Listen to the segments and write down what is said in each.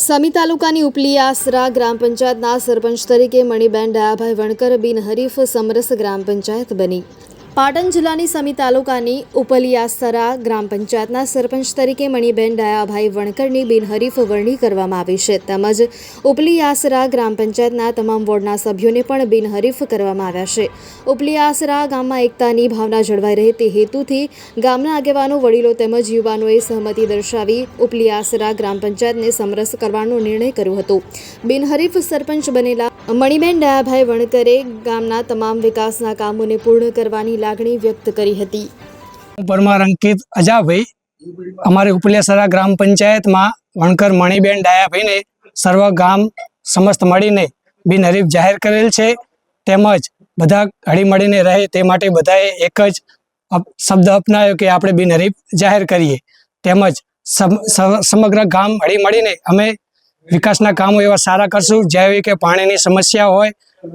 સમી તાલુકાની ઉપલી આસરા ગ્રામ પંચાયતના સરપંચ તરીકે મણિબેન ડાયાભાઈ વણકર બિનહરીફ સમરસ ગ્રામ પંચાયત બની. પાટણ જિલ્લાની સમી તાલુકાની ઉપલિયાસરા ગ્રામ પંચાયતના સરપંચ તરીકે મણિબેન ડાયાભાઈ વણકરની બિનહરીફ વરણી કરવામાં આવી છે. તેમજ ઉપલિયાસરા ગ્રામ પંચાયતના તમામ વોર્ડના સભ્યોને પણ બિનહરીફ કરવામાં આવ્યા છે. ઉપલિયાસરા ગામમાં એકતાની ભાવના જળવાઈ રહે તે હેતુથી ગામના આગેવાનો, વડીલો તેમજ યુવાનોએ સહમતિ દર્શાવી ઉપલિયાસરા ગ્રામ પંચાયતને સમરસ કરવાનો નિર્ણય કર્યો હતો. બિનહરીફ સરપંચ બનેલા મણિબેન ડાયાભાઈ વણકરે ગામના તમામ વિકાસના કામોને પૂર્ણ કરવાની લાગણી વ્યક્ત કરી હતી. પરમાર અંકિત અજાભાઈ, અમારી ઉપલેસરા ગ્રામ પંચાયતમાં વણકર મણીબેન ડાયાભાઈને સર્વ ગામ સમસ્ત મળીને બિનહરીફ જાહેર કરેલ છે. તેમજ બધા હળીમળીને રહે તે માટે બધાએ એક જ શબ્દ અપનાવ્યો કે આપણે બિનહરીફ જાહેર કરીએ. તેમજ સમ- સમગ્ર ગામ હળીમળીને અમે વિકાસના કામો એવા સારા કરશું. જેવી કે પાણીની સમસ્યા હોય,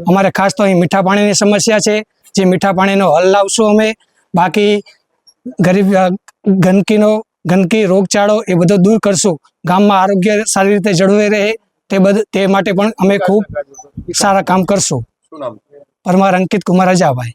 અમારે ખાસ તો અહીં મીઠા પાણીની સમસ્યા છે. જે મીઠા પાણીનો હલ લાવશું અમે બાકી ગરીબ ગંદકીનો ગંદકી રોગચાળો એ બધો દૂર કરશું. ગામમાં આરોગ્ય સારી રીતે જળવાઈ રહે તે બધ તે માટે પણ અમે ખૂબ સારા કામ કરશું. પરમાર અંકિત કુમાર અજાભાઈ